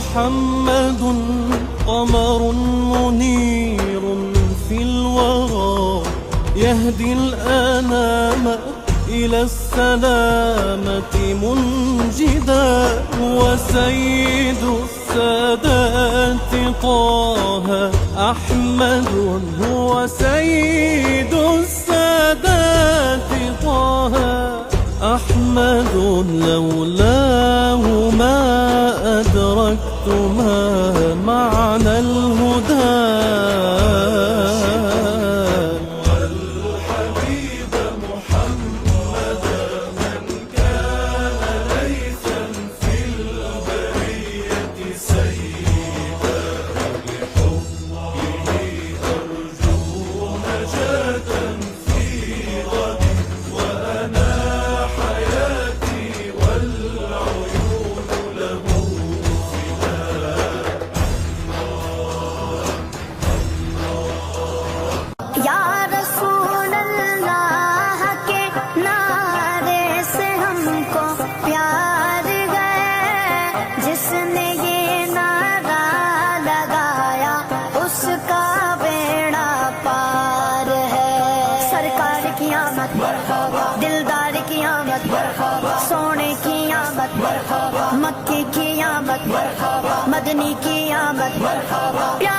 محمد قمر منير في الورى. يهدي الأنام إلى السلامة منجدا وسيد السادات طه أحمد هو سيد السادات طه أحمد لولاه ما أدركت ما معنى الهدى मदनी की आमद प्यारे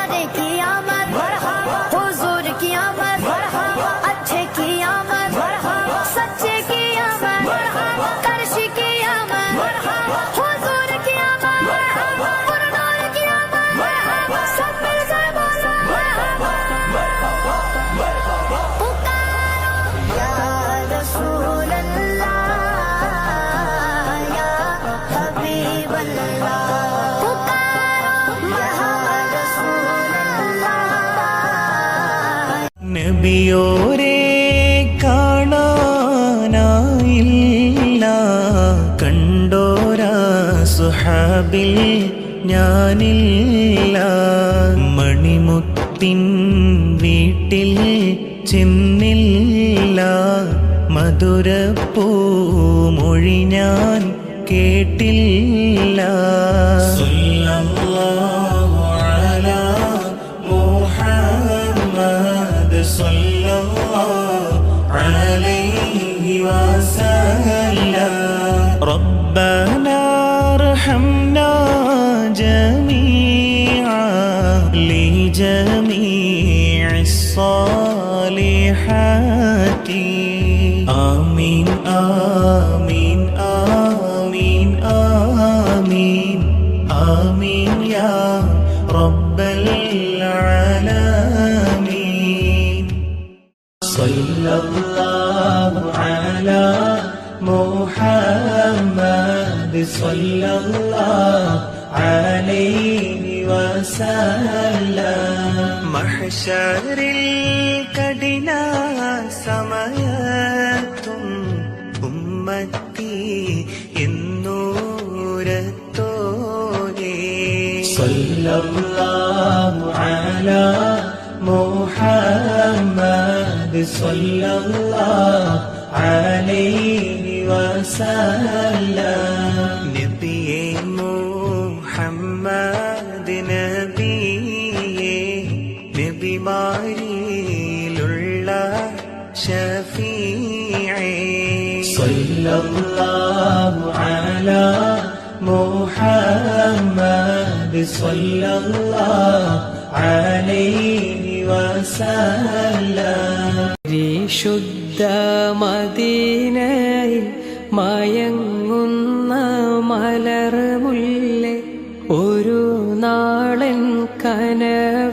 നബിയോരെ കാണാനായില്ല. കണ്ടോരാ സുഹാബിൽ ഞാനില്ല. മണിമുത്തിൻ വീട്ടിൽ ചെന്നില്ല. മധുരപ്പൂമൊഴി ഞാൻ കേട്ടില്ല. صلى الله عليه وسلم. ربنا ارحمنا جميعا لجميع الصالحات. آمين آمين. صلى الله عليه وسلم മഹ്ശറിൽ കഠിന സമയത്തും ഉമ്മത്തി എന്നൂരത്തോരേ സല്ലല്ലാഹു അലാ മുഹമ്മദ് സല്ലല്ലാഹു അലൈഹി വസല്ലം ഷഫീഅേ സല്ലല്ലാഹു അലാ മുഹമ്മദ് സല്ലല്ലാഹു അലൈഹി വസല്ലം പരിശുദ്ധ മദീനയിൽ മയങ്ങുന്ന മലർമുല്ലേ ഒരു നാളൻ കനവിലൊന്നണഞ്ഞിടുമോ